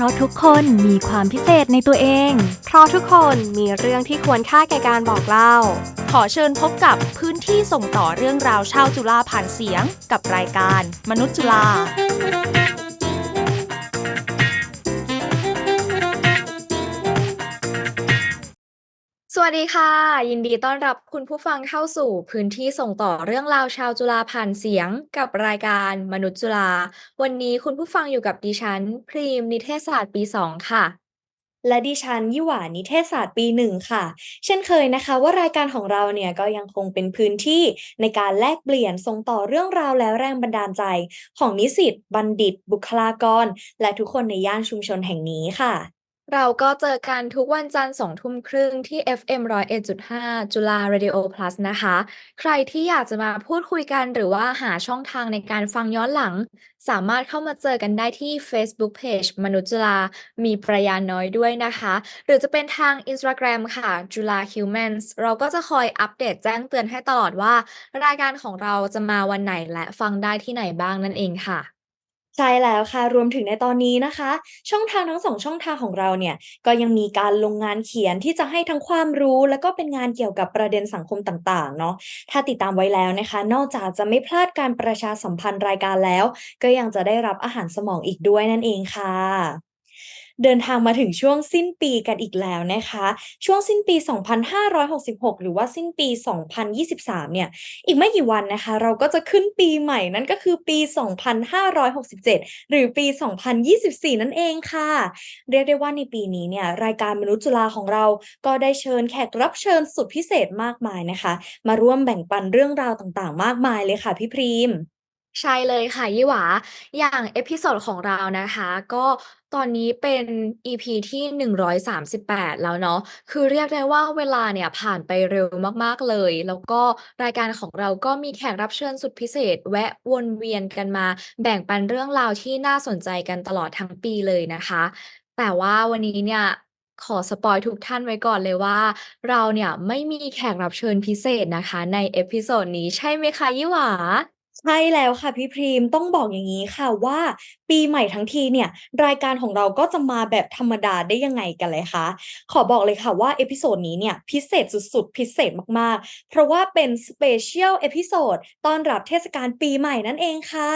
ราะทุกคนมีความพิเศษในตัวเอง เพราะทุกคนมีเรื่องที่ควรค่าแก่การบอกเล่า ขอเชิญพบกับพื้นที่ส่งต่อเรื่องราวชาวจุฬาผ่านเสียง กับรายการ มนุษย์จุฬา วัสดีค่ะ ยินดีต้อนรับคุณผู้ฟังเข้าสู่พื้นที่ส่งต่อเรื่องราวชาวจุฬาผ่านเสียงกับรายการมนุษย์จุฬาวันนี้คุณผู้ฟังอยู่กับดิฉัน พรีมนิเทศศาสตร์ปีสองค่ะ และดิฉันยี่หวานิเทศศาสตร์ปีหนึ่งค่ะ เช่นเคยนะคะว่ารายการของเราเนี่ยก็ยังคงเป็นพื้นที่ในการแลกเปลี่ยนส่งต่อเรื่องราวและแรงบันดาลใจ ของนิสิตบัณฑิต บุคลากร และทุกคนในย่านชุมชนแห่งนี้ค่ะ เราก็เจอกันทุกวันจันทร์สองทุ่มครึ่งที่ FM 101.5 จุฬา Radio Plus นะคะ ใครที่อยากจะมาพูดคุยกันหรือว่าหาช่องทางในการฟังย้อนหลัง สามารถเข้ามาเจอกันได้ที่ Facebook Page มนุษย์จุฬา มีประยาน้อยด้วยนะคะ หรือจะเป็นทาง Instagram ค่ะ จุฬา Humans เราก็จะคอยอัปเดตแจ้งเตือนให้ตลอดว่า รายการของเราจะมาวันไหนและฟังได้ที่ไหนบ้างนั่นเองค่ะ ใช่แล้วค่ะ รวมถึงในตอนนี้นะคะ ช่องทางทั้งสองช่องทางของเราเนี่ย ก็ยังมีการลงงานเขียนที่จะให้ทั้งความรู้ แล้วก็เป็นงานเกี่ยวกับประเด็นสังคมต่างๆ เนาะถ้าติดตามไว้แล้วนะคะ นอกจากจะไม่พลาดการประชาสัมพันธ์รายการแล้ว ก็ยังจะได้รับอาหารสมองอีกด้วยนั่นเองค่ะ เดินทางมาถึงช่วงสิ้นปีกันอีกแล้วนะคะ ช่วงสิ้นปี 2566 หรือว่าสิ้นปี 2023 เนี่ย อีกไม่กี่วันนะคะ เราก็จะขึ้นปีใหม่นั่นก็คือปี 2567 หรือปี 2024 นั่นเองค่ะ เรียกได้ว่าในปีนี้เนี่ย รายการมนุษย์จุฬาของเราก็ได้เชิญแขกรับเชิญสุดพิเศษมากมายนะคะ มาร่วมแบ่งปันเรื่องราวต่างๆ มากมายเลยค่ะพี่พรีมใช่เลยค่ะยี่หวา อย่างเอพิโซดของเรานะคะ ก็ ตอนนี้เป็น EP ที่ 138 แล้วเนาะ คือเรียกได้ว่าเวลาเนี่ยผ่านไปเร็วมาก ๆ เลย แล้วก็รายการของเราก็มีแขกรับเชิญสุดพิเศษ แวะวนเวียนกันมา แบ่งปันเรื่องราวที่น่าสนใจกันตลอดทั้งปีเลยนะคะ แต่ว่าวันนี้เนี่ยขอสปอยทุกท่านไว้ก่อนเลยว่า เราเนี่ยไม่มีแขกรับเชิญพิเศษนะคะ ในเอพิโซดนี้ใช่ไหมคะยี่หวา ใช่แล้วค่ะพี่พรีมต้องบอกอย่างนี้ค่ะว่า ปีใหม่ทั้งทีเนี่ย รายการของเราก็จะมาแบบธรรมดาได้ยังไงกันเลยคะขอบอกเลยค่ะว่าเอพิโซดนี้เนี่ยพิเศษสุดๆ พิเศษมากๆ เพราะว่าเป็นสเปเชียลเอพิโซดต้อนรับเทศกาลปีใหม่นั่นเองค่ะ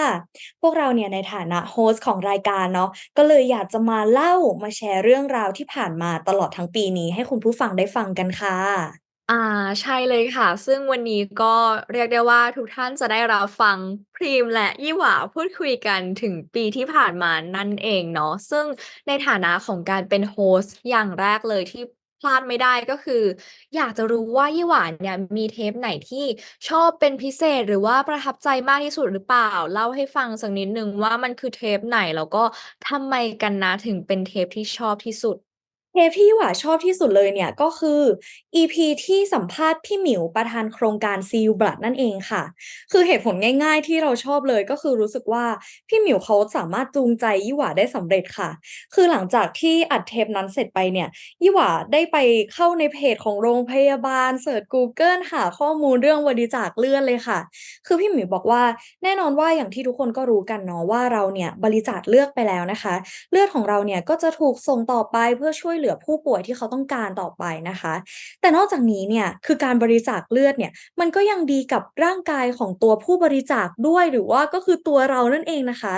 พวกเราเนี่ยในฐานะโฮสต์ของรายการเนาะก็เลยอยากจะมาเล่ามาแชร์เรื่องราวที่ผ่านมาตลอดทั้งปีนี้ให้คุณผู้ฟังได้ฟังกันค่ะ อ่า ใช่เลยค่ะ ซึ่งวันนี้ก็เรียกได้ว่า ทุกท่านจะได้รับฟังพรีมและยี่หว่าพูดคุยกันถึงปีที่ผ่านมานั่นเองเนาะ ซึ่งในฐานะของการเป็นโฮสต์ อย่างแรกเลยที่พลาดไม่ได้ ก็คืออยากจะรู้ว่า ยี่หว่าเนี่ยมีเทปไหนที่ชอบเป็นพิเศษ หรือว่าประทับใจมากที่สุดหรือเปล่า เล่าให้ฟังสักนิดหนึ่งว่า มันคือเทปไหน แล้วก็ทำไมกันนะถึงเป็นเทปที่ชอบที่สุด? เทปที่หว่าชอบที่สุดเลยเนี่ยก็คือ EP ที่สัมภาษณ์พี่หมิวประธานโครงการ See You Blood นั่นเองค่ะ คือเหตุผลง่าย ๆ ที่เราชอบเลยก็คือรู้สึกว่าพี่หมิวเขาสามารถจูงใจยี่หว่าได้สำเร็จค่ะ คือหลังจากที่อัดเทปนั้นเสร็จไปเนี่ยยี่หว่าได้ไปเข้าในเพจของโรงพยาบาลเสิร์ชกูเกิลหาข้อมูลเรื่องบริจาคเลือดเลยค่ะ คือพี่หมิวบอกว่าแน่นอนว่าอย่างที่ทุกคนก็รู้กันเนาะว่าเราเนี่ยบริจาคเลือดไปแล้วนะคะ เลือดของเราเนี่ยก็จะถูกส่งต่อไปเพื่อช่วยเหลือผู้ป่วยที่เขาต้องการต่อไปนะคะ แต่นอกจากนี้เนี่ยคือการบริจาคเลือดเนี่ยมันก็ยังดีกับร่างกายของตัวผู้บริจาคด้วยหรือว่าก็คือตัวเรานั่นเองนะคะ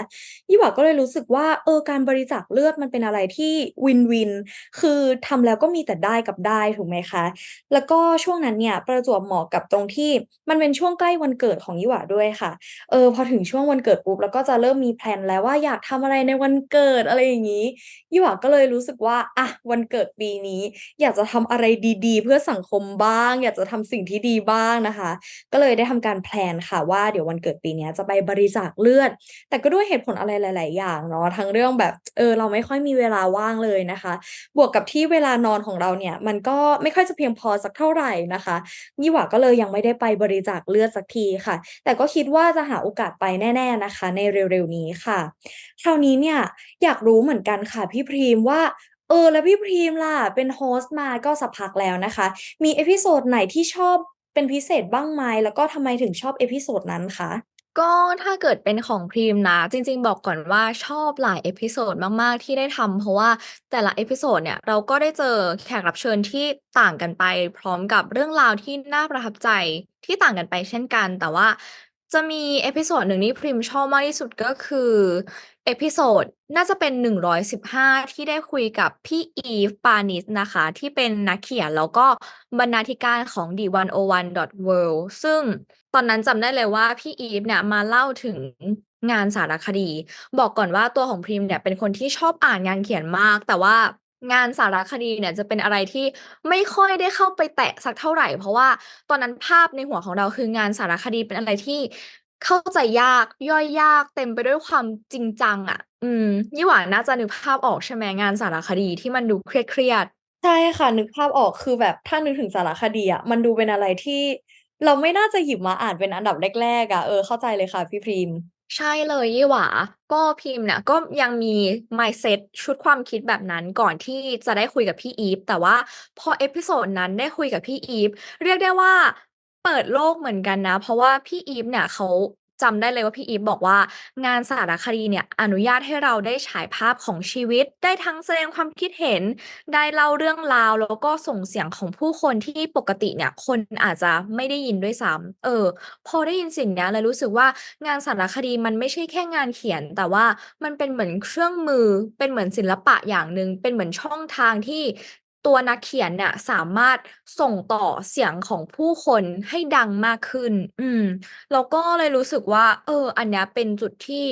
ยี่หว่าก็เลยรู้สึกว่าเออการบริจาคเลือดมันเป็นอะไรที่วินๆคือทำแล้วก็มีแต่ได้กับได้ถูกไหมคะ แล้วก็ช่วงนั้นเนี่ยประจวบเหมาะกับตรงที่มันเป็นช่วงใกล้วันเกิดของยี่หว่าด้วยค่ะเออพอถึงช่วงวันเกิดปุ๊บเราก็จะเริ่มมีแพลนแล้วว่าอยากทำอะไรในวันเกิดอะไรอย่างงี้ยี่หว่าก็เลยรู้สึกว่าอะวันเกิดปีนี้ อยากจะทำอะไรดีๆ เพื่อสังคมบ้าง อยากจะทำสิ่งที่ดีบ้างนะคะ ก็เลยได้ทำการแพลนค่ะว่าเดี๋ยววันเกิดปีนี้จะไปบริจาคเลือด แต่ก็ด้วยเหตุผลอะไรหลาย ๆ อย่างเนาะทั้งเรื่องแบบเออเราไม่ค่อยมีเวลาว่างเลยนะคะ บวกกับที่เวลานอนของเราเนี่ย มันก็ไม่ค่อยจะเพียงพอสักเท่าไหร่นะคะยี่หว่าก็เลยยังไม่ได้ไปบริจาคเลือดสักทีค่ะ แต่ก็คิดว่าจะหาโอกาสไปแน่ ๆนะคะ ในเร็ว ๆ นี้ค่ะ คราวนี้เนี่ยอยากรู้เหมือนกันค่ะพี่พรีมว่า เออ แล้วพี่พรีมล่ะ เป็นโฮสต์มาก็สักพักแล้วนะคะ มีเอพิโซดไหนที่ชอบเป็นพิเศษบ้างไหมแล้วก็ทำไมถึงชอบเอพิโซดนั้นคะ?ก็ถ้าเกิดเป็นของพรีมนะ จริง ๆ บอกก่อนว่าชอบหลายเอพิโซดมาก ๆ ที่ได้ทำเพราะว่าแต่ละเอพิโซดเนี่ยเราก็ได้เจอแขกรับเชิญที่ต่างกันไป พร้อมกับเรื่องราวที่น่าประทับใจที่ต่างกันไปเช่นกัน แต่ว่า จะมีเอพิโซดหนึ่งที่พรีมชอบมากที่สุด ก็คือเอพิโซดน่าจะเป็น 115 ที่ได้คุยกับพี่อีฟปานิชนะคะ ที่เป็นนักเขียนแล้วก็บรรณาธิการของ The 101 World ซึ่งตอนนั้นจำได้เลยว่าพี่อีฟเนี่ยมาเล่าถึงงานสารคดี บอกก่อนว่าตัวของพรีมเนี่ยเป็นคนที่ชอบอ่านงานเขียนมาก แต่ว่า งานสารคดีเนี่ยจะเป็นอะไรที่ไม่ค่อยได้เข้าไปแตะสักเท่าไหร่ เพราะว่าตอนนั้นภาพในหัวของเราคืองานสารคดีเป็นอะไรที่เข้าใจยากย่อยยากเต็มไปด้วยความจริงจังอะอืมยี่หว่านน่าจะนึกภาพออกใช่ไหมงานสารคดีที่มันดูเครียดๆใช่ค่ะ นึกภาพออกคือแบบถ้านึกถึงสารคดีอะมันดูเป็นอะไรที่ เราไม่น่าจะหยิบมาอ่านเป็นอันดับแรกๆอะเออเข้าใจเลยค่ะพี่พรีม ใช่เลยยี่หว่า ก็พรีมเนี่ยก็ยังมี mindset ชุดความคิดแบบนั้นก่อนที่จะได้คุยกับพี่อีฟ แต่ว่าพอเอพิโซดนั้นได้คุยกับพี่อีฟ เรียกได้ว่าเปิดโลกเหมือนกันนะ เพราะว่าพี่อีฟเนี่ยเขา จำได้เลยว่าพี่อีฟบอกว่างานสารคดีเนี่ยอนุญาตให้เราได้ฉายภาพของชีวิต ได้ทั้งแสดงความคิดเห็น ได้เล่าเรื่องราว แล้วก็ส่งเสียงของผู้คนที่ปกติเนี่ยคนอาจจะไม่ได้ยินด้วยซ้ำเออ พอได้ยินสิ่งนี้เลยรู้สึกว่างานสารคดีมันไม่ใช่แค่งานเขียน แต่ว่ามันเป็นเหมือนเครื่องมือเป็นเหมือนศิลปะอย่างหนึ่งเป็นเหมือนช่องทางที่ ตัวนักเขียนเนี่ยสามารถส่งต่อเสียงของผู้คนให้ดังมากขึ้น อืมเราก็เลยรู้สึกว่า เออ อันเนี้ยเป็นจุดที่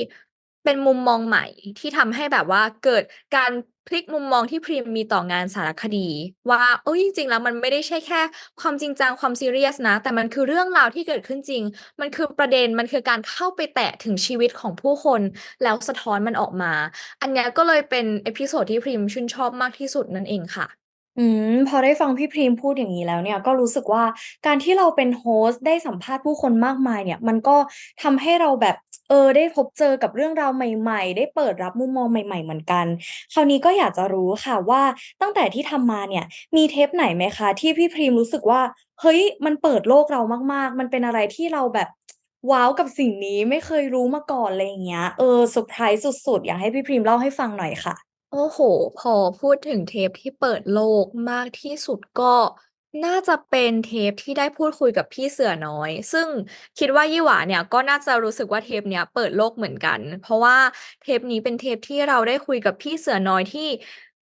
เป็นมุมมองใหม่ที่ทำให้แบบว่าเกิดการพลิกมุมมองที่พรีมมีต่องานสารคดี ว่าเฮ้ยจริงๆแล้วมันไม่ได้ใช่แค่ ความจริงจังความซีเรียสนะ แต่มันคือเรื่องราวที่เกิดขึ้นจริง มันคือประเด็นมันคือการเข้าไปแตะถึงชีวิตของผู้คน แล้วสะท้อนมันออกมา อันนี้ก็เลยเป็นเอพิโซดที่พรีมชื่นชอบมากที่สุดนั่นเองค่ะ อืม พอได้ฟังพี่พรีมพูดอย่างงี้แล้วเนี่ย ก็รู้สึกว่า การที่เราเป็นโฮสต์ได้สัมภาษณ์ผู้คนมากมายเนี่ย มันก็ทำให้เราแบบ เออ ได้พบเจอกับเรื่องราวใหม่ ๆ ได้เปิดรับมุมมองใหม่ ๆ เหมือนกัน คราวนี้ก็อยากจะรู้ค่ะว่า ตั้งแต่ที่ทำมาเนี่ย มีเทปไหนไหมคะที่พี่พรีมรู้สึกว่า เฮ้ย มันเปิดโลกเรามาก ๆ มันเป็นอะไรที่เราแบบ ว้าวกับสิ่งนี้ ไม่เคยรู้มาก่อน อะไรอย่างเงี้ย เออ เซอร์ไพรส์สุด ๆ อยากให้พี่พรีมเล่าให้ฟังหน่อยค่ะ โอ้โฮ พอพูดถึงเทปที่เปิดโลกมากที่สุด ก็น่าจะเป็นเทปที่ได้พูดคุยกับพี่เสือน้อย ซึ่งคิดว่ายี่หว่าเนี่ย ก็น่าจะรู้สึกว่าเทปเนี้ยเปิดโลกเหมือนกัน เพราะว่าเทปนี้เป็นเทปที่เราได้คุยกับพี่เสือน้อยที่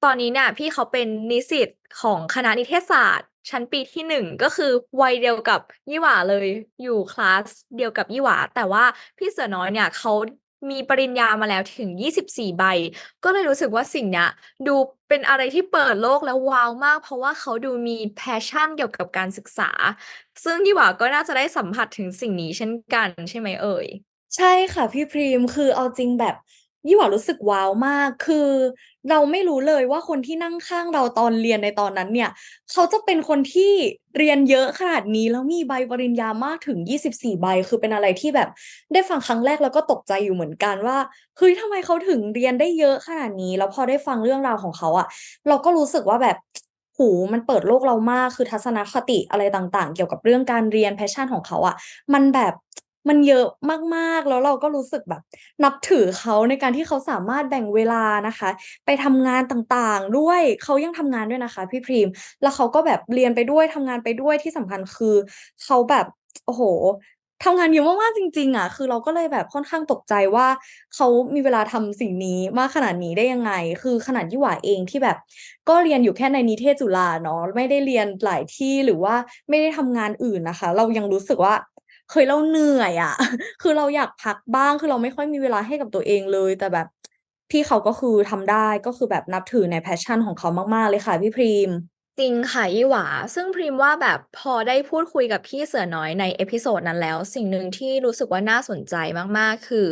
ตอนนี้เนี่ยพี่เขาเป็นนิสิตของคณะนิเทศศาสตร์ ชั้นปีที่ 1 ก็คือวัยเดียวกับยี่หว่าเลย อยู่คลาสเดียวกับยี่หว่า แต่ว่าพี่เสือน้อยเนี่ยเขา มีปริญญามาแล้วถึง 24 ใบ ก็เลยรู้สึกว่าสิ่งเนี้ยดูเป็นอะไรที่เปิดโลกแล้วว้าวมาก เพราะว่าเขาดูมีแพชชั่นเกี่ยวกับการศึกษา ซึ่งยี่หว่าก็น่าจะได้สัมผัสถึงสิ่งนี้เช่นกันใช่ไหมเอ่ย?ใช่ค่ะพี่พรีมคือเอาจริงแบบ ยี่หว่ารู้สึกว้าวมาก คือเราไม่รู้เลยว่าคนที่นั่งข้างเราตอนเรียนในตอนนั้นเนี่ย เขาจะเป็นคนที่เรียนเยอะขนาดนี้แล้วมีใบปริญญามากถึง 24 ใบ คือเป็นอะไรที่แบบได้ฟังครั้งแรกแล้วก็ตกใจอยู่เหมือนกันว่าเฮ้ยทำไมเขาถึงเรียนได้เยอะขนาดนี้ แล้วพอได้ฟังเรื่องราวของเขาอะเราก็รู้สึกว่าแบบโอ้โฮมันเปิดโลกเรามากคือทัศนคติอะไรต่างๆ เกี่ยวกับเรื่องการเรียน passion ของเขาอะมันแบบ มันเยอะมากๆ แล้วเราก็รู้สึกแบบ นับถือเขาในการที่เขาสามารถแบ่งเวลานะคะ ไปทำงานต่างๆ ด้วยเขายังทำงานด้วยนะคะ พี่พรีม แล้วเขาก็แบบเรียนไปด้วยทำงานไปด้วยที่สำคัญคือเขาแบบโอ้โฮทำงานเยอะมากๆจริง ๆ อะ คือเราก็เลยแบบค่อนข้างตกใจว่าเขามีเวลาทำสิ่งนี้มากขนาดนี้ได้ยังไง คือขนาดยี่หว่าเองที่แบบ ก็เรียนอยู่แค่ในนิเทศจุฬาเนาะไม่ได้เรียนหลายที่หรือว่าไม่ได้ทำงานอื่นนะคะ เรายังรู้สึกว่า เฮ้ยเราเหนื่อยอะคือเราอยากพักบ้างคือเราไม่ค่อยมีเวลาให้กับตัวเองเลย แต่แบบพี่เขาก็คือทำได้ก็คือแบบนับถือใน passion ของเขามากๆเลยค่ะพี่พรีมจริงค่ะยี่หวาซึ่งพรีมว่าแบบพอได้พูดคุยกับพี่เสือน้อยในเอพิโซดนั้นแล้ว สิ่งหนึ่งที่รู้สึกว่าน่าสนใจมากๆ คือ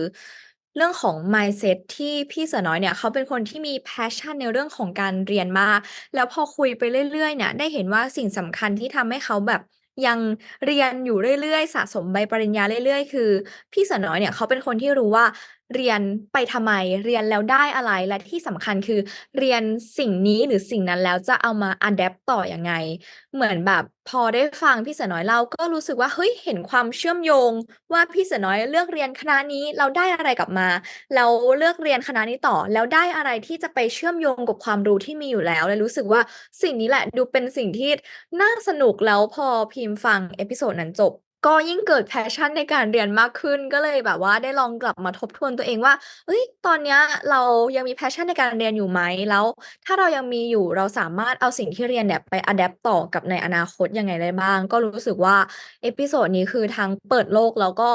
เรื่องของ mindset ที่พี่เสือน้อยเนี่ย เขาเป็นคนที่มี passion ในเรื่องของการเรียนมาก แล้วพอคุยไปเรื่อยๆ เนี่ย ได้เห็นว่าสิ่งสำคัญที่ทำให้เขาแบบ ยังเรียนอยู่เรื่อย ๆ สะสมใบปริญญาเรื่อย ๆ คือพี่เสือน้อยเนี่ยเขาเป็นคนที่รู้ว่า เรียนไปทำไม เรียนแล้วได้อะไรและที่สำคัญคือ เรียนสิ่งนี้หรือสิ่งนั้นแล้วจะเอามาอะแดปต์ต่ออยังไง เหมือนแบบพอได้ฟังพี่เสือน้อยเล่าก็รู้สึกว่าเฮ้ยเห็นความเชื่อมโยง ว่าพี่เสือน้อยเลือกเรียนคณะนี้แล้วได้อะไรกลับมาแล้วเลือกเรียนคณะนี้ต่อ แล้วได้อะไรที่จะไปเชื่อมโยงกับความรู้ที่มีอยู่แล้วเลยรู้สึกว่าสิ่งนี้แหละดูเป็นสิ่งที่น่าสนุกแล้วพอพิมพ์ฟังเอพิโซดนั้นจบ ก็ยิ่งเกิด passion ในการเรียนมากขึ้น ก็เลยแบบว่าได้ลองกลับมาทบทวนตัวเองว่า เฮ้ย ตอนเนี้ยเรายังมี passion ในการเรียนอยู่ไหม แล้วถ้าเรายังมีอยู่เราสามารถเอาสิ่งที่เรียนเนี่ยไปอะแดปต์ต่อกับในอนาคตยังไงได้บ้าง ก็รู้สึกว่าเอพิโซดนี้คือทั้งเปิดโลกแล้วก็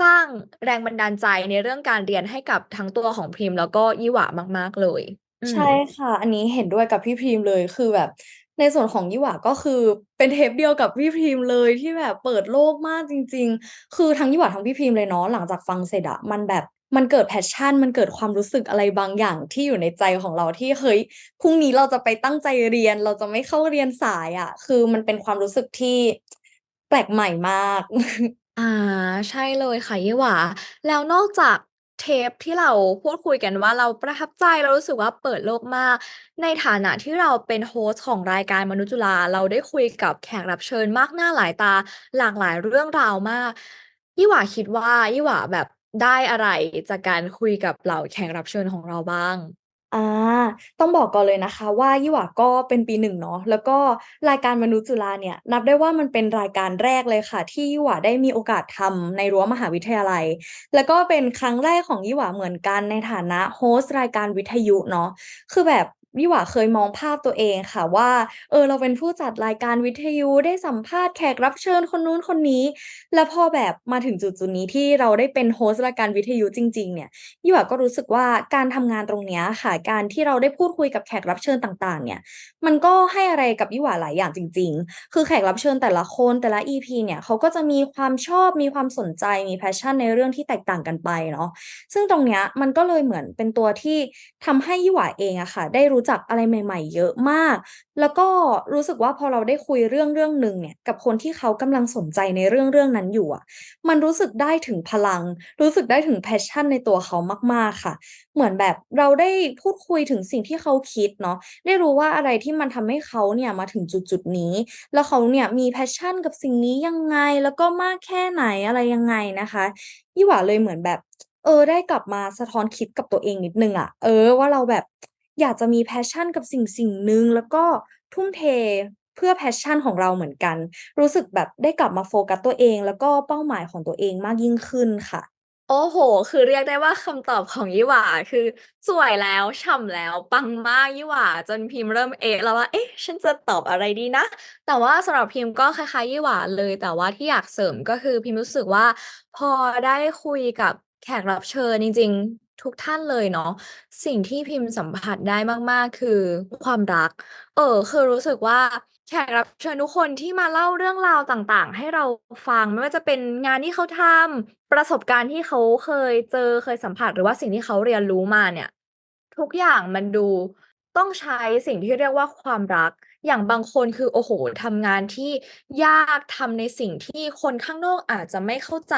สร้างแรงบันดาลใจในเรื่องการเรียนให้กับทั้งตัวของพิมพ์ แล้วก็ยี่หวามาก ๆ เลย ใช่ค่ะ อันนี้เห็นด้วยกับพี่พรีมเลย คือแบบ ในส่วนของยี่หว่า ก็คือเป็นเทปเดียวกับพี่พรีมเลยที่แบบเปิดโลกมากจริง ๆ คือทั้งยี่หว่าทั้งพี่พรีมเลยเนาะหลังจากฟังเสร็จอะมันแบบมันเกิด passion มันเกิดความรู้สึกอะไรบางอย่างที่อยู่ในใจของเราที่เฮ้ยพรุ่งนี้เราจะไปตั้งใจเรียน เราจะไม่เข้าเรียนสายอะคือมันเป็นความรู้สึกที่แปลกใหม่มาก อ่า ใช่เลยค่ะยี่หว่า แล้วนอกจาก เทปที่เราพูดคุยกันว่าเราประทับใจ เรารู้สึกว่าเปิดโลกมาก ในฐานะที่เราเป็นโฮสต์ของรายการมนุษย์จุฬาเราได้คุยกับแขกรับเชิญมากหน้าหลายตา หลากหลายเรื่องราวมากยี่หว่าคิดว่ายี่หว่าแบบได้อะไรจากการคุยกับเหล่าแขกรับเชิญของเราบ้าง? อา ต้องบอกก่อนเลยนะคะว่า ยี่หว่าก็เป็นปี 1 เนาะ แล้วก็รายการมนุษย์จุฬาเนี่ย นับได้ว่า มันเป็นรายการแรกเลยค่ะ ที่ยี่หว่าได้มีโอกาสทำในรั้วมหาวิทยาลัย แล้วก็เป็นครั้งแรกของยี่หว่าเหมือนกันในฐานะโฮสต์รายการวิทยุเนาะ คือแบบ ยี่หว่าเคยมองภาพตัวเองค่ะว่า เออ เราเป็นผู้จัดรายการวิทยุได้สัมภาษณ์แขกรับเชิญคนนู้นคนนี้ แล้วพอแบบมาถึงจุดๆนี้ที่เราได้เป็นโฮสต์รายการวิทยุจริง ๆ เนี่ยยี่หว่าก็รู้สึกว่าการทำงานตรงเนี้ยค่ะ การที่เราได้พูดคุยกับแขกรับเชิญต่างๆ เนี่ย มันก็ให้อะไรกับยี่หว่าหลายอย่างจริง ๆ คือแขกรับเชิญแต่ละคนแต่ละ EP เนี่ยเขาก็จะมีความชอบมีความสนใจมี passion ในเรื่องที่แตกต่างกันไปเนาะซึ่งตรงเนี้ยมันก็เลยเหมือนเป็นตัวที่ทำให้ยี่หว่าเองอะค่ะ ได้รู้จักอะไรใหม่ ๆ เยอะมาก แล้วก็รู้สึกว่าพอเราได้คุยเรื่องเรื่องหนึ่งเนี่ยกับคนที่เขากำลังสนใจในเรื่องเรื่องนั้นอยู่อะมันรู้สึกได้ถึงพลัง รู้สึกได้ถึง passion ในตัวเขามาก ๆค่ะ เหมือนแบบเราได้พูดคุยถึงสิ่งที่เขาคิดเนาะได้รู้ว่าอะไรที่มันทำให้เขาเนี่ยมาถึงจุดๆนี้ แล้วเขาเนี่ยมี passion กับสิ่งนี้ยังไงแล้วก็มากแค่ไหนอะไรยังไงนะคะยี่หว่าเลยเหมือนแบบเออได้กลับมาสะท้อนคิดกับตัวเองนิดนึงอะเออว่าเราแบบ อยากจะมี passion กับสิ่งๆหนึ่งแล้วก็ทุ่มเทเพื่อ passion ของเราเหมือนกัน รู้สึกแบบได้กลับมาโฟกัสตัวเอง แล้วก็เป้าหมายของตัวเองมากยิ่งขึ้นค่ะ โอ้โฮคือเรียกได้ว่าคำตอบของยี่หว่าคือสวยแล้วฉ่ำแล้วปังมากยี่หว่า จนพิมพ์เริ่มเอะแล้วว่าเอ๊ะฉันจะตอบอะไรดีนะ แต่ว่าสำหรับพิมพ์ก็คล้ายๆยี่หว่าเลย แต่ว่าที่อยากเสริมก็คือพิมพ์รู้สึกว่า พอได้คุยกับแขกรับเชิญจริงๆ ทุกท่านเลยเนาะ สิ่งที่พิมพ์สัมผัสได้มาก ๆ คือความรัก เออ คือรู้สึกว่าแขกรับเชิญทุกคนที่มาเล่าเรื่องราวต่างๆ ให้เราฟังไม่ว่าจะเป็นงานที่เขาทำประสบการณ์ที่เขาเคยเจอเคยสัมผัสหรือว่าสิ่งที่เขาเรียนรู้มาเนี่ย ทุกอย่างมันดูต้องใช้สิ่งที่เรียกว่าความรัก อย่างบางคนคือโอ้โฮทำงานที่ยากทำในสิ่งที่คนข้างนอกอาจจะไม่เข้าใจ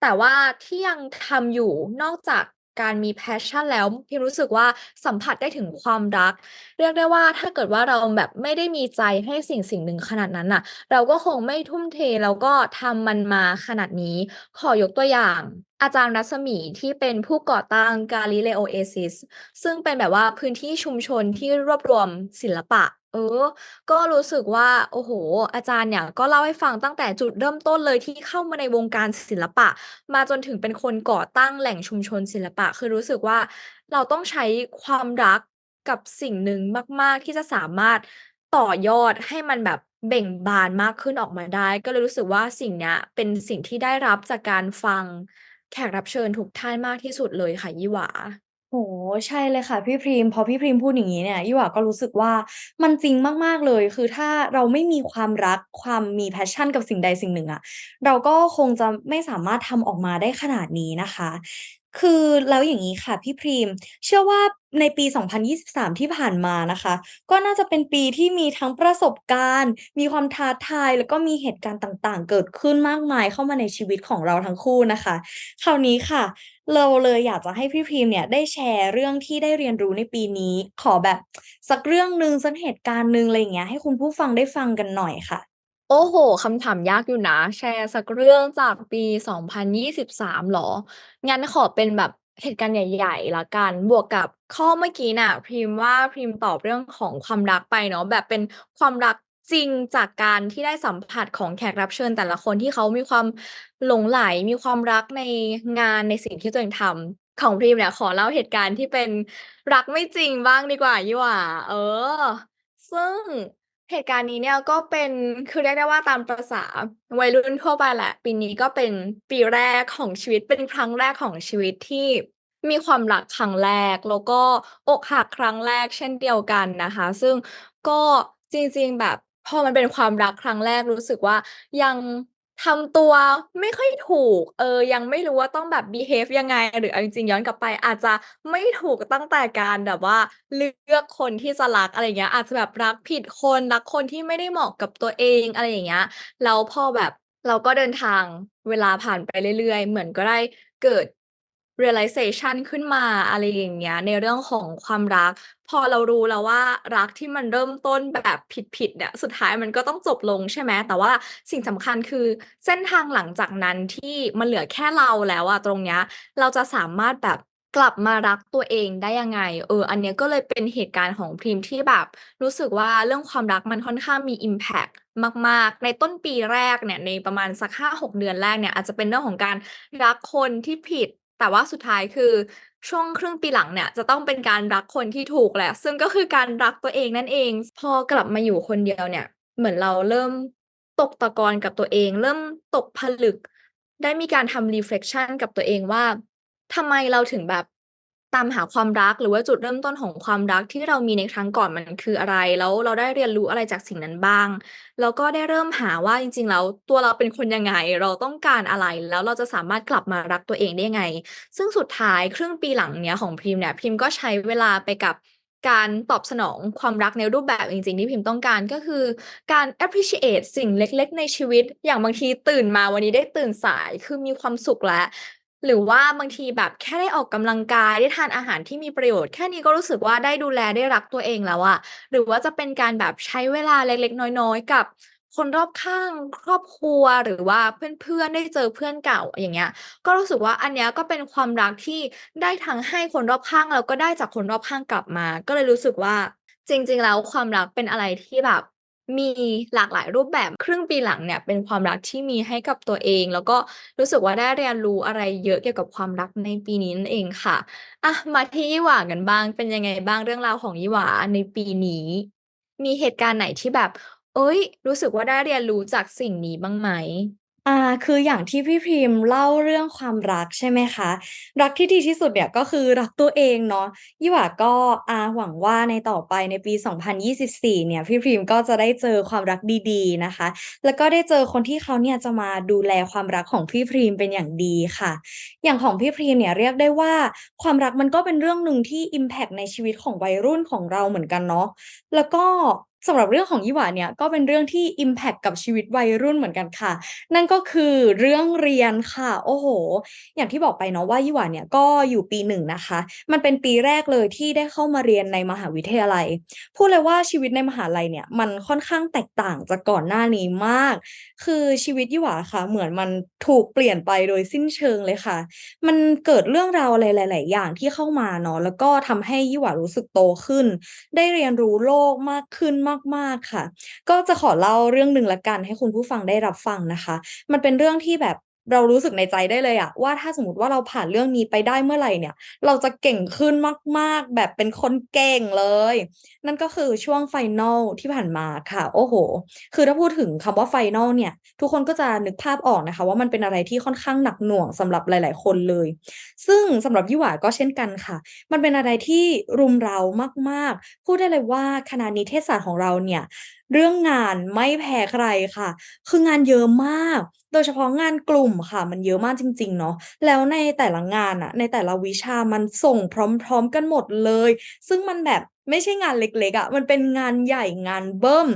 แต่ว่าที่ยังทำอยู่นอกจาก การมี passion แล้วพิมรู้สึกว่าสัมผัสได้ถึงความรัก เรียกได้ว่าถ้าเกิดว่าเราแบบไม่ได้มีใจให้สิ่งสิ่งหนึ่งขนาดนั้นน่ะ เราก็คงไม่ทุ่มเทแล้วก็ทำมันมาขนาดนี้ ขอยกตัวอย่างอาจารย์รัศมีที่เป็นผู้ก่อตั้ง Galileo Oasis ซึ่งเป็นแบบว่าพื้นที่ชุมชนที่รวบรวมศิลปะ เออ ก็รู้สึกว่า โอ้โฮ อาจารย์เนี่ย ก็เล่าให้ฟังตั้งแต่จุดเริ่มต้นเลยที่เข้ามาในวงการศิลปะ มาจนถึงเป็นคนก่อตั้งแหล่งชุมชนศิลปะ คือรู้สึกว่า เราต้องใช้ความรักกับสิ่งหนึ่งมาก ๆ ที่จะสามารถต่อยอดให้มันแบบเบ่งบานมากขึ้นออกมาได้ ก็เลยรู้สึกว่า สิ่งเนี้ยเป็นสิ่งที่ได้รับจากการฟังแขกรับเชิญทุกท่านมากที่สุดเลยค่ะยี่หว่า โอ้โฮ ใช่เลยค่ะพี่พรีมพอพี่พรีมพูดอย่างงี้เนี่ย ยี่หว่าก็รู้สึกว่า มันจริงมาก ๆ เลย คือถ้าเราไม่มีความรัก ความมี passion กับสิ่งใดสิ่งหนึ่งอะ เราก็คงจะไม่สามารถทำออกมาได้ขนาดนี้นะคะ คือแล้วอย่างงี้ค่ะพี่พรีม เชื่อว่าในปี 2023 ที่ผ่านมานะคะ ก็น่าจะเป็นปีที่มีทั้งประสบการณ์ มีความท้าทาย แล้วก็มีเหตุการณ์ต่าง ๆ เกิดขึ้นมากมายเข้ามาในชีวิตของเราทั้งคู่นะคะ คราวนี้ค่ะ เราเลยอยากจะให้พี่พรีมเนี่ยได้แชร์เรื่องที่ได้เรียนรู้ในปีนี้ ขอแบบสักเรื่องหนึ่งสักเหตุการณ์หนึ่งอะไรอย่างเงี้ยให้คุณผู้ฟังได้ฟังกันหน่อยค่ะ โอ้โฮ คำถามยากอยู่นะ แชร์สักเรื่องจากปี 2023 เหรอ งั้นขอเป็นแบบเหตุการณ์ใหญ่ ๆ แล้วกัน บวกกับข้อเมื่อกี้น่ะพรีมว่าพรีมตอบเรื่องของความรักไปเนาะ แบบเป็นความรักจริงจากการที่ได้สัมผัสของแขกรับเชิญแต่ละคน ที่เขามีความหลงใหล มีความรักในงาน ในสิ่งที่ตัวเองทำ ของพรีมเนี่ย ขอเล่าเหตุการณ์ที่เป็นรักไม่จริงบ้างดีกว่ายี่หว่า เออ ซึ่ง เหตุการณ์นี้เนี่ยก็เป็น คือเรียกได้ว่าตามประสาวัยรุ่นทั่วไปแหละ ปีนี้ก็เป็นปีแรกของชีวิต เป็นครั้งแรกของชีวิตที่มีความรักครั้งแรก แล้วก็อกหักครั้งแรกเช่นเดียวกันนะคะ ซึ่งก็จริงๆแบบพอมันเป็นความรักครั้งแรกรู้สึกว่ายัง ทำตัวไม่ค่อยถูก เออ ยังไม่รู้ว่าต้องแบบ behave ยังไง หรือเอาจริงๆย้อนกลับไป อาจจะไม่ถูกตั้งแต่การแบบว่า เลือกคนที่จะรักอะไรอย่างเงี้ย อาจจะแบบรักผิดคนรักคนที่ไม่ได้เหมาะกับตัวเองอะไรอย่างเงี้ยแล้วพอแบบเราก็เดินทางเวลาผ่านไปเรื่อยๆ เหมือนก็ได้เกิด realization ขึ้นมาอะไรอย่างเงี้ย ในเรื่องของความรัก พอเรารู้แล้วว่ารักที่มันเริ่มต้นแบบผิดๆเนี่ยสุดท้ายมันก็ต้องจบลงใช่ไหมแต่ว่าสิ่งสำคัญคือเส้นทางหลังจากนั้นที่มันเหลือแค่เราแล้วอะตรงเนี้ย เราจะสามารถแบบกลับมารักตัวเองได้ยังไง เออ อันเนี้ยก็เลยเป็นเหตุการณ์ของพรีมที่แบบ รู้สึกว่าเรื่องความรักมันค่อนข้างมีอิมแพกต์มาก ๆ ในต้นปีแรกเนี่ยในประมาณสัก5-6เดือนแรกเนี่ยอาจจะเป็นเรื่องของการรักคนที่ผิด แต่ว่าสุดท้ายคือช่วงครึ่งปีหลังเนี่ย จะต้องเป็นการรักคนที่ถูกแหละ ซึ่งก็คือการรักตัวเองนั่นเอง พอกลับมาอยู่คนเดียวเนี่ย เหมือนเราเริ่มตกตะกอนกับตัวเอง เริ่มตกผลึก ได้มีการทำ reflection กับตัวเองว่าทำไมเราถึงแบบ ตามหาความรักหรือว่าจุดเริ่มต้นของความรักที่เรามีในครั้งก่อนมันคืออะไร แล้วเราได้เรียนรู้อะไรจากสิ่งนั้นบ้าง แล้วก็ได้เริ่มหาว่าจริงๆแล้วตัวเราเป็นคนยังไง เราต้องการอะไรแล้วเราจะสามารถกลับมารักตัวเองได้ยังไง ซึ่งสุดท้ายครึ่งปีหลังเนี้ยของพรีมเนี่ยพรีมก็ใช้เวลาไปกับการตอบสนองความรักในรูปแบบจริงๆ ที่พรีมต้องการก็คือการ appreciate สิ่งเล็กๆ ในชีวิต อย่างบางทีตื่นมาวันนี้ได้ตื่นสายคือมีความสุขแล้ว หรือว่าบางทีแบบแค่ได้ออกกำลังกายได้ทานอาหารที่มีประโยชน์แค่นี้ก็รู้สึกว่าได้ดูแลได้รักตัวเองแล้วอะหรือว่าจะเป็นการแบบใช้เวลาเล็กๆ น้อยๆ กับคนรอบข้างครอบครัวหรือว่าเพื่อนๆได้เจอเพื่อนเก่าอย่างเงี้ย ก็รู้สึกว่าอันเนี้ยก็เป็นความรักที่ได้ทั้งให้คนรอบข้างแล้วก็ได้จากคนรอบข้างกลับมา ก็เลยรู้สึกว่าจริง ๆ แล้วความรักเป็นอะไรที่แบบ มีหลากหลายรูปแบบครึ่งปีหลังเนี่ยเป็นความรักที่มีให้กับตัวเอง แล้วก็รู้สึกว่าได้เรียนรู้อะไรเยอะเกี่ยวกับความรักในปีนี้นั่นเองค่ะอะมาที่ยี่หว่ากันบ้างเป็นยังไงบ้างเรื่องราวของยี่หว่าในปีนี้ มีเหตุการณ์ไหนที่แบบ เอ้ย รู้สึกว่าได้เรียนรู้จากสิ่งนี้บ้างไหม? อ่า คืออย่างที่พี่พรีมเล่าเรื่องความรักใช่ไหมคะ รักที่ดีที่สุดเนี่ยก็คือรักตัวเองเนาะยี่หว่าก็อ่าหวังว่าในต่อไปในปี 2024 เนี่ยพี่พรีมก็จะได้เจอความรักดีๆนะคะ แล้วก็ได้เจอคนที่เขาเนี่ยจะมาดูแลความรักของพี่พรีมเป็นอย่างดีค่ะ อย่างของพี่พรีมเนี่ยเรียกได้ว่าความรักมันก็เป็นเรื่องหนึ่งที่อิมแพกในชีวิตของวัยรุ่นของเราเหมือนกันเนาะแล้วก็ สำหรับเรื่องของยี่หว่าเนี่ยก็เป็นเรื่องที่อิมแพกกับชีวิตวัยรุ่นเหมือนกันค่ะ นั่นก็คือเรื่องเรียนค่ะ โอ้โฮอย่างที่บอกไปเนาะว่ายี่หว่าเนี่ยก็อยู่ปี1นะคะ มันเป็นปีแรกเลยที่ได้เข้ามาเรียนในมหาวิทยาลัย พูดเลยว่าชีวิตในมหาลัยเนี่ยมันค่อนข้างแตกต่างจากก่อนหน้านี้มาก คือชีวิตยี่หว่าค่ะ เหมือนมันถูกเปลี่ยนไปโดยสิ้นเชิงเลยค่ะ มันเกิดเรื่องราวอะไรหลาย ๆ อย่างที่เข้ามาเนาะแล้วก็ทำให้ยี่หว่ารู้สึกโตขึ้น ได้เรียนรู้โลกมากขึ้นมากมากๆค่ะ ก็จะขอเล่าเรื่องหนึ่งละกันให้คุณผู้ฟังได้รับฟังนะคะ มันเป็นเรื่องที่แบบ เรารู้สึกในใจได้เลยอะว่าถ้าสมมติว่าเราผ่านเรื่องนี้ไปได้เมื่อไหร่เนี่ย เราจะเก่งขึ้นมาก ๆ แบบเป็นคนเก่งเลย นั่นก็คือช่วงไฟนอลที่ผ่านมาค่ะ โอ้โฮคือถ้าพูดถึงคำว่าไฟนอลเนี่ย ทุกคนก็จะนึกภาพออกนะคะ ว่ามันเป็นอะไรที่ค่อนข้างหนักหน่วงสำหรับหลาย ๆ คนเลย ซึ่งสำหรับยี่หวาก็เช่นกันค่ะ มันเป็นอะไรที่รุมเร้ามาก ๆ พูดได้เลยว่าคณะนิเทศศาสตร์ของเราเนี่ยเรื่องงานไม่แพ้ใครค่ะ คืองานเยอะมาก โดยเฉพาะงานกลุ่มค่ะ มันเยอะมากจริง ๆ เนาะแล้วในแต่ละงานอะในแต่ละวิชามันส่งพร้อม ๆ กันหมดเลย ซึ่งมันแบบไม่ใช่งานเล็กๆอะมันเป็นงานใหญ่งานเบิ้ม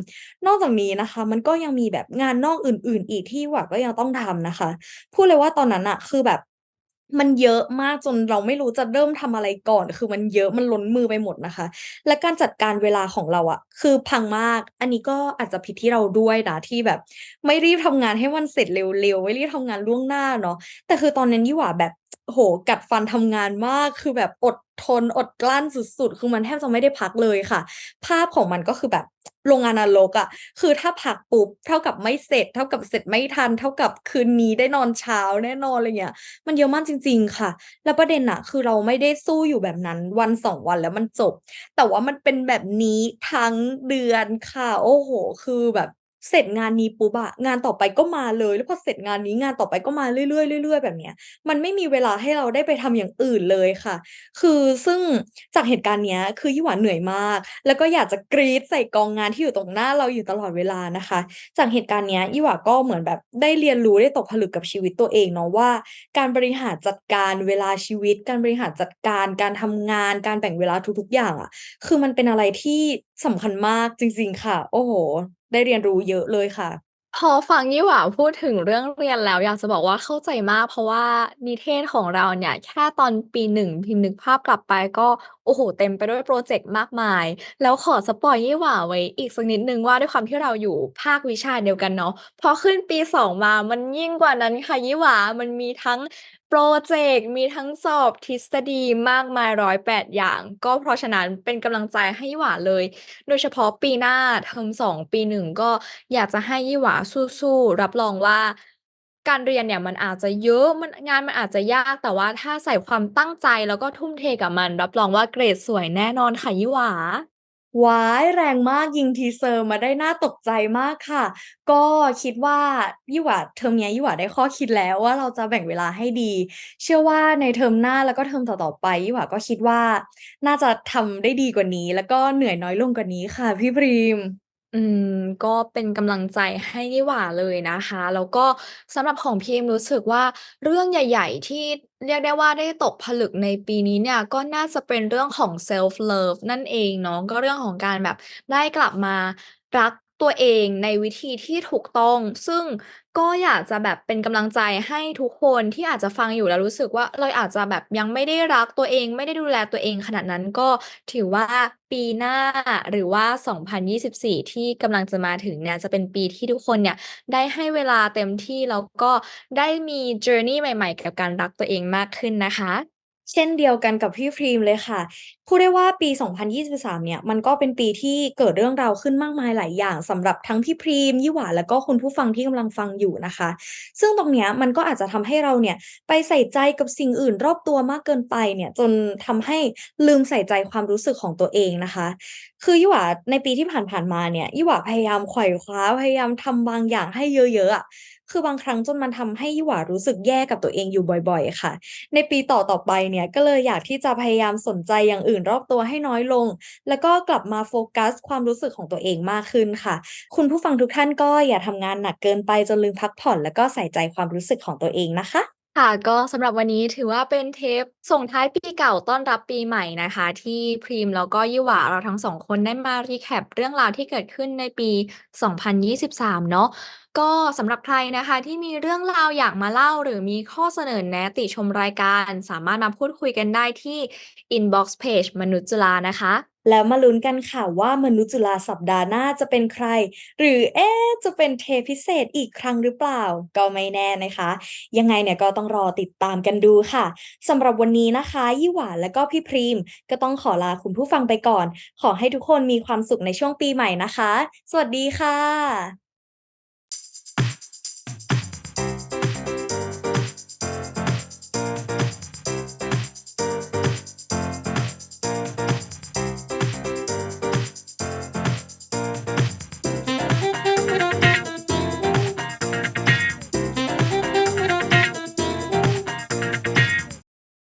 นอกจากนี้นะคะ มันก็ยังมีแบบงานนอกอื่น ๆ อีกที่หว่าก็ยังต้องทำนะคะ พูดเลยว่าตอนนั้นน่ะ คือแบบ มันเยอะมากจนเราไม่รู้จะเริ่มทำอะไรก่อน คือมันเยอะมันล้นมือไปหมดนะคะ และการจัดการเวลาของเราอะคือพังมาก อันนี้ก็อาจจะผิดที่เราด้วยนะที่แบบ ไม่รีบทำงานให้มันเสร็จเร็วๆไม่รีบทำงานล่วงหน้าเนาะแต่คือตอนนั้นยี่หว่าแบบโอ้โฮกัดฟันทำงานมากคือแบบอดทนอดกลั้นสุดๆ คือมันแทบจะไม่ได้พักเลยค่ะ ภาพของมันก็คือแบบ โรงงานนรกอะคือถ้าพักปุ๊บเท่ากับไม่เสร็จ เท่ากับเสร็จไม่ทัน เท่ากับคืนนี้ได้นอนเช้าแน่นอนอะไรเงี้ย มันเยอะมากจริง ๆ ค่ะ แล้วประเด็นอะคือเราไม่ได้สู้อยู่แบบนั้นวันสองวันแล้วมันจบ แต่ว่ามันเป็นแบบนี้ทั้งเดือนค่ะ โอ้โห คือแบบ เสร็จงานนี้ปุ๊บอะงานต่อไปก็มาเลย แล้วพอเสร็จงานนี้งานต่อไปก็มาเรื่อยๆเรื่อยๆแบบเนี้ย มันไม่มีเวลาให้เราได้ไปทำอย่างอื่นเลยค่ะ คือซึ่งจากเหตุการณ์เนี้ย คือยี่หว่าเหนื่อยมาก แล้วก็อยากจะกรี๊ดใส่กองงานที่อยู่ตรงหน้าเราอยู่ตลอดเวลานะคะ จากเหตุการณ์เนี้ยยี่หว่าก็เหมือนแบบได้เรียนรู้ได้ตกผลึกกับชีวิตตัวเองเนาะว่า การบริหารจัดการเวลาชีวิต การบริหารจัดการการทำงาน การแบ่งเวลาทุกๆ อย่างอะคือมันเป็นอะไรที่ สำคัญมากจริง ๆ ค่ะ โอ้โฮ ได้เรียนรู้เยอะเลยค่ะ พอฟังยี่หว่าพูดถึงเรื่องเรียนแล้ว อยากจะบอกว่าเข้าใจมาก เพราะว่านิเทศของเราเนี่ย แค่ตอนปี 1 พิมพ์นึกภาพกลับไปก็ โอ้โฮ เต็มไปด้วยพรอเจกต์มากมาย แล้วขอสปอยล์ยี่หว่าไว้อีกสักนิดหนึ่งว่า ด้วยความที่เราอยู่ภาควิชาเดียวกันเนาะ พอขึ้นปี 2 มามันยิ่งกว่านั้นค่ะยี่หว่า มันมีทั้ง พรเจกต์มีทั้งสอบทฤษฎีมากมาย108อย่าง ก็เพราะฉะนั้นเป็นกำลังใจให้ยี่หวาเลย โดยเฉพาะปีหน้าเทอม2ปี1ก็อยากจะให้ยี่หวาสู้ๆ รับรองว่าการเรียนเนี่ยมันอาจจะเยอะมันงานมันอาจจะยากแต่ว่าถ้าใส่ความตั้งใจแล้วก็ทุ่มเทกับมัน รับรองว่าเกรดสวยแน่นอนค่ะยี่หวา ว้ายแรงมากยิงทีเซอร์มาได้น่าตกใจมากค่ะ ก็คิดว่ายี่หว่าเทอมเนี้ยี่หว่าได้ข้อคิดแล้วว่าเราจะแบ่งเวลาให้ดี เชื่อว่าในเทอมหน้าแล้วก็เทอมต่อๆไปยี่หว่าก็คิดว่า น่าจะทำได้ดีกว่านี้ แล้วก็เหนื่อยน้อยลงกว่านี้ค่ะ พี่พรีม อืม ก็เป็นกำลังใจให้นี่หว่าเลยนะคะ แล้วก็สำหรับของพีมรู้สึกว่า เรื่องใหญ่ ๆ ที่เรียกได้ว่าได้ตกผลึกในปีนี้เนี่ย ก็น่าจะเป็นเรื่องของ self love นั่นเองเนาะ ก็เรื่องของการแบบได้กลับมารัก ตัวเองในวิธีที่ถูกต้อง ซึ่งก็อยากจะแบบเป็นกำลังใจให้ทุกคนที่อาจจะฟังอยู่แล้วรู้สึกว่าเราอาจจะแบบยังไม่ได้รักตัวเอง ไม่ได้ดูแลตัวเองขนาดนั้นก็ถือว่าปีหน้าหรือว่า 2024 ที่กำลังจะมาถึงเนี่ยจะเป็นปีที่ทุกคนเนี่ยได้ให้เวลาเต็มที่แล้วก็ได้มี journey ใหม่ ๆ กับการรักตัวเองมากขึ้นนะคะ เช่นเดียวกันกับพี่พรีมเลยค่ะ พูดได้ว่าปี 2023 เนี่ย มันก็เป็นปีที่เกิดเรื่องราวขึ้นมากมายหลายอย่างสำหรับทั้งพี่พรีมยี่หว่าแล้วก็คุณผู้ฟังที่กำลังฟังอยู่นะคะ ซึ่งตรงเนี้ยมันก็อาจจะทำให้เราเนี่ยไปใส่ใจกับสิ่งอื่นรอบตัวมากเกินไปเนี่ยจนทำให้ลืมใส่ใจความรู้สึกของตัวเองนะคะคือยี่หว่าในปีที่ผ่านๆมาเนี่ยยี่หว่าพยายามไขว่คว้าพยายามทำบางอย่างให้เยอะๆอะคือบางครั้งจนมันทำให้ยี่หว่ารู้สึกแย่กับตัวเองอยู่บ่อย ๆ ค่ะ ในปีต่อๆไปเนี่ยก็เลยอยากที่จะพยายามสนใจอย่างอื่นรอบตัวให้น้อยลง แล้วก็กลับมาโฟกัส ความรู้สึกของตัวเองมากขึ้นค่ะ คุณผู้ฟังทุกท่านก็อย่าทำงานหนักเกินไปจนลืมพักผ่อน แล้วก็ใส่ใจความรู้สึกของตัวเองนะคะ ค่ะ ก็สำหรับวันนี้ถือว่าเป็นเทปส่งท้ายปีเก่าต้อนรับปีใหม่นะคะ ที่พริมแล้วก็ยี่หว่าเราทั้ง2คนได้มา recap เรื่องราวที่เกิดขึ้นในปี 2023 เนาะก็สำหรับใครนะคะที่มีเรื่องราวอยากมาเล่า หรือมีข้อเสนอแนะติชมรายการ สามารถมาพูดคุยกันได้ที่อินบ็อกซ์เพจมนุษย์จุฬานะคะ แล้วมาลุ้นกันค่ะว่ามนุษย์จุฬาสัปดาห์หน้าจะเป็นใคร หรือเอ๊ะจะเป็นเทพิเศษอีกครั้งหรือเปล่า ก็ไม่แน่นะคะ ยังไงเนี่ยก็ต้องรอติดตามกันดูค่ะสำหรับวันนี้นะคะยี่หว่าและก็พี่พรีม ก็ต้องขอลาคุณผู้ฟังไปก่อน ขอให้ทุกคนมีความสุขในช่วงปีใหม่นะคะ สวัสดีค่ะ